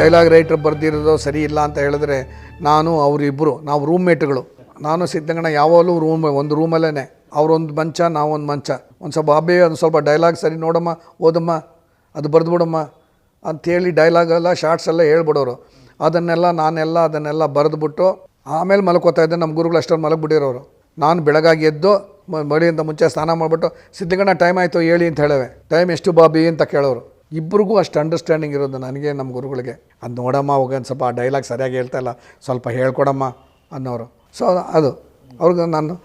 Dialogue writer ಬರೆದಿರೋದು ಸರಿ ಇಲ್ಲ ಅಂತ ಹೇಳಿದ್ರೆ ನಾನು ಅವರಿಬ್ಬರು ನಾವು ರೂಮ್ಮೇಟ್ಗಳು ನಾನು ಸಿದ್ಧಗಣ ಯಾವಾಗಲೂ ರೂಮ್ ಒಂದು ರೂಮಲ್ಲೇ ಅವರೊಂದು ಮಂಚ, ನಾವೊಂದು ಮಂಚ. ಒಂದು ಸ್ವಲ್ಪ ಅಬ್ಬೆ ಒಂದು ಸ್ವಲ್ಪ ಡೈಲಾಗ್ ಸರಿ ನೋಡಮ್ಮ, ಓದಮ್ಮ, ಅದು ಬರೆದ್ಬಿಡಮ್ಮ ಅಂಥೇಳಿ ಡೈಲಾಗ್ ಎಲ್ಲ ಶಾರ್ಟ್ಸ್ ಎಲ್ಲ ಹೇಳ್ಬಿಡೋರು. ಅದನ್ನೆಲ್ಲ ನಾನೆಲ್ಲ ಅದನ್ನೆಲ್ಲ ಬರೆದ್ಬಿಟ್ಟು ಆಮೇಲೆ ಮಲ್ಕೋತಾ ಇದ್ದೆ. ನಮ್ಮ ಗುರುಗಳು ಅಷ್ಟೊಂದು ಮಲಗಿಬಿಟ್ಟಿರೋರು. ನಾನು ಬೆಳಗಾಗಿ ಎದ್ದು ಮಡಿಯಿಂದ ಮುಂಚೆ ಸ್ನಾನ ಮಾಡಿಬಿಟ್ಟು ಸಿದ್ಧಗಣ್ಣ ಟೈಮ್ ಆಯಿತು, ಹೇಳಿ ಅಂತ ಹೇಳವೆ. ಟೈಮ್ ಎಷ್ಟು ಬಾಬಿ? ಅಂತ ಕೇಳೋರು. ಇಬ್ಬರಿಗೂ ಅಷ್ಟು ಅಂಡರ್ಸ್ಟ್ಯಾಂಡಿಂಗ್ ಇರೋದು ನನಗೆ, ನಮ್ಮ ಗುರುಗಳಿಗೆ. ಅದು ನೋಡಮ್ಮ ಹೋಗೋದು ಸ್ವಲ್ಪ ಆ ಡೈಲಾಗ್ ಸರಿಯಾಗಿ ಹೇಳ್ತಾ ಇಲ್ಲ. ಸ್ವಲ್ಪ ಹೇಳ್ಕೊಡಮ್ಮ ಅನ್ನೋರು. ಸೊ ಅದು. ಅವ್ರಿಗೆ ನಾನು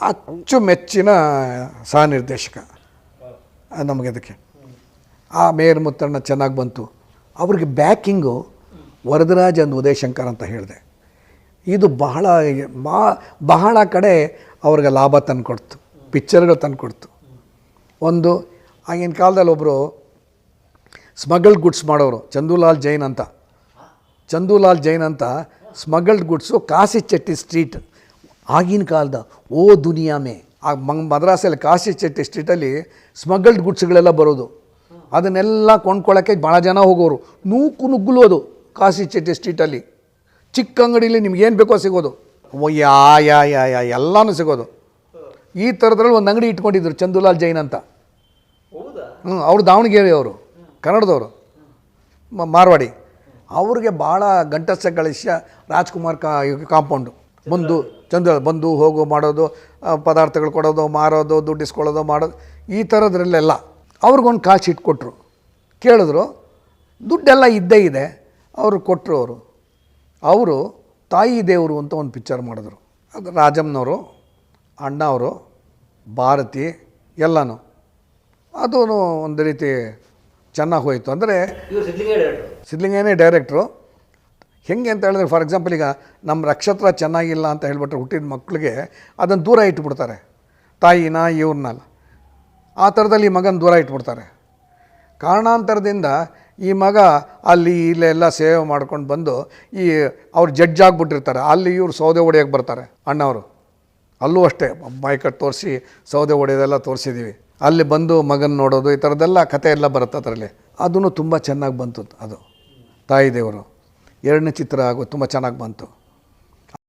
ಅಚ್ಚು ಮೆಚ್ಚಿನ ಸಹ ನಿರ್ದೇಶಕ ನಮಗೆ ಅದಕ್ಕೆ. ಆ ಮೇಯರ್ ಮುತ್ತಣ್ಣ ಚೆನ್ನಾಗಿ ಬಂತು. ಅವ್ರಿಗೆ ಬ್ಯಾಕಿಂಗು ವರದರಾಜ್ ಅಂದ್ ಉದಯಶಂಕರ್ ಅಂತ ಹೇಳಿದೆ. ಇದು ಬಹಳ ಮಾ- ಬಹಳ ಕಡೆ ಅವ್ರಿಗೆ ಲಾಭ ತಂದುಕೊಡ್ತು. ಪಿಕ್ಚರ್ಗಳು ತಂದುಕೊಡ್ತು. ಒಂದು, ಆಗಿನ ಕಾಲದಲ್ಲಿ ಒಬ್ಬರು ಸ್ಮಗಲ್ಡ್ ಗುಡ್ಸ್ ಮಾಡೋರು ಚಂದೂಲಾಲ್ ಜೈನ್ ಅಂತ. ಚಂದೂಲಾಲ್ ಜೈನ್ ಅಂತ ಸ್ಮಗಲ್ಡ್ ಗುಡ್ಸು ಕಾಸಿ ಚಟ್ಟಿ ಸ್ಟ್ರೀಟ್. ಆಗಿನ ಕಾಲದ ಓ ದುನಿಯಾ ಮೇ. ಆ ಮಂಗ್ ಮದ್ರಾಸಲ್ಲಿ ಕಾಸಿ ಚಟ್ಟಿ ಸ್ಟ್ರೀಟಲ್ಲಿ ಸ್ಮಗಲ್ಡ್ ಗುಡ್ಸ್ಗಳೆಲ್ಲ ಬರೋದು. ಅದನ್ನೆಲ್ಲ ಕೊಂಡ್ಕೊಳ್ಳೋಕ್ಕೆ ಭಾಳ ಜನ ಹೋಗೋರು. ನೂಕು ನುಗ್ಗುಲು ಅದು ಕಾಸಿ ಚಟ್ಟಿ ಸ್ಟ್ರೀಟಲ್ಲಿ. ಚಿಕ್ಕ ಅಂಗಡಿಲಿ ನಿಮ್ಗೆ ಏನು ಬೇಕೋ ಸಿಗೋದು. ಯಾ ಯಾ ಯಾ ಯಾ ಎಲ್ಲನೂ ಸಿಗೋದು. ಈ ಥರದ್ರಲ್ಲಿ ಒಂದು ಅಂಗಡಿ ಇಟ್ಕೊಂಡಿದ್ರು ಚಂದೂಲಾಲ್ ಜೈನ್ ಅಂತ. ಹ್ಞೂ ಅವ್ರು ದಾವಣಗೆರೆ ಅವರು ಕನ್ನಡದವರು ಮಾರ್ವಾಡಿ. ಅವ್ರಿಗೆ ಭಾಳ ಗಂಟಸ್ಯ ಗಳಿಸ್ಯ ರಾಜ್ಕುಮಾರ್ ಕಾ ಕಾಂಪೌಂಡು. ಬಂದು ಚಂದ್ರ ಬಂದು ಹೋಗು, ಮಾಡೋದು ಪದಾರ್ಥಗಳು ಕೊಡೋದು, ಮಾರೋದು, ದುಡ್ಡು ಇಸ್ಕೊಳ್ಳೋದು, ಮಾಡೋದು, ಈ ಥರದ್ರಲ್ಲೆಲ್ಲ ಅವ್ರಿಗೊಂದು ಕಾಸು ಇಟ್ಕೊಟ್ರು. ಕೇಳಿದ್ರು, ದುಡ್ಡೆಲ್ಲ ಇದ್ದೇ ಇದೆ, ಅವರು ಕೊಟ್ಟರು ಅವರು. ಅವರು ತಾಯಿ ದೇವರು ಅಂತ ಒಂದು ಪಿಕ್ಚರ್ ಮಾಡಿದ್ರು. ಅದು ರಾಜಮ್ಮನವರು ಅಣ್ಣ ಅವರು ಭಾರತಿ, ಎಲ್ಲನೂ. ಅದು ಒಂದು ರೀತಿ ಚೆನ್ನಾಗಿ ಹೋಯಿತು. ಅಂದರೆ ಸಿದ್ಲಿಂಗೇನೇ ಡೈರೆಕ್ಟ್ರು ಹೆಂಗೆ ಅಂತ ಹೇಳಿದ್ರೆ ಫಾರ್ ಎಕ್ಸಾಂಪಲ್ ಈಗ ನಮ್ಮ ನಕ್ಷತ್ರ ಚೆನ್ನಾಗಿಲ್ಲ ಅಂತ ಹೇಳ್ಬಿಟ್ರೆ ಹುಟ್ಟಿದ ಮಕ್ಕಳಿಗೆ ಅದನ್ನು ದೂರ ಇಟ್ಬಿಡ್ತಾರೆ. ತಾಯಿನ ಇವ್ರನ್ನಲ್ಲ ಆ ಥರದಲ್ಲಿ ಈ ಮಗನ ದೂರ ಇಟ್ಬಿಡ್ತಾರೆ. ಕಾರಣಾಂತರದಿಂದ ಈ ಮಗ ಅಲ್ಲಿ ಎಲ್ಲ ಸೇವೆ ಮಾಡ್ಕೊಂಡು ಬಂದು ಈ ಅವ್ರು ಜಡ್ಜ್ ಆಗಿಬಿಟ್ಟಿರ್ತಾರೆ. ಅಲ್ಲಿ ಇವ್ರು ಸೌದೆ ಹೊಡೆಯೋಕ್ಕೆ ಬರ್ತಾರೆ. ಅಣ್ಣವರು. ಅಲ್ಲೂ ಅಷ್ಟೇ ಮೈಕಟ್ಟು ತೋರಿಸಿ ಸೌದೆ ಹೊಡೆಯೋದೆಲ್ಲ ತೋರಿಸಿದ್ದೀವಿ ಅಲ್ಲಿ ಬಂದು ಮಗನ ನೋಡೋದು, ಈ ಥರದ್ದೆಲ್ಲ ಕತೆ ಎಲ್ಲ ಬರುತ್ತೆ ಅದರಲ್ಲಿ. ಅದನ್ನು ತುಂಬ ಚೆನ್ನಾಗಿ ಬಂತು ಅದು. ತಾಯಿ ದೇವರು. ಎರಡನೇ ಚಿತ್ರ ಆಗೋ ತುಂಬ ಚೆನ್ನಾಗಿ ಬಂತು.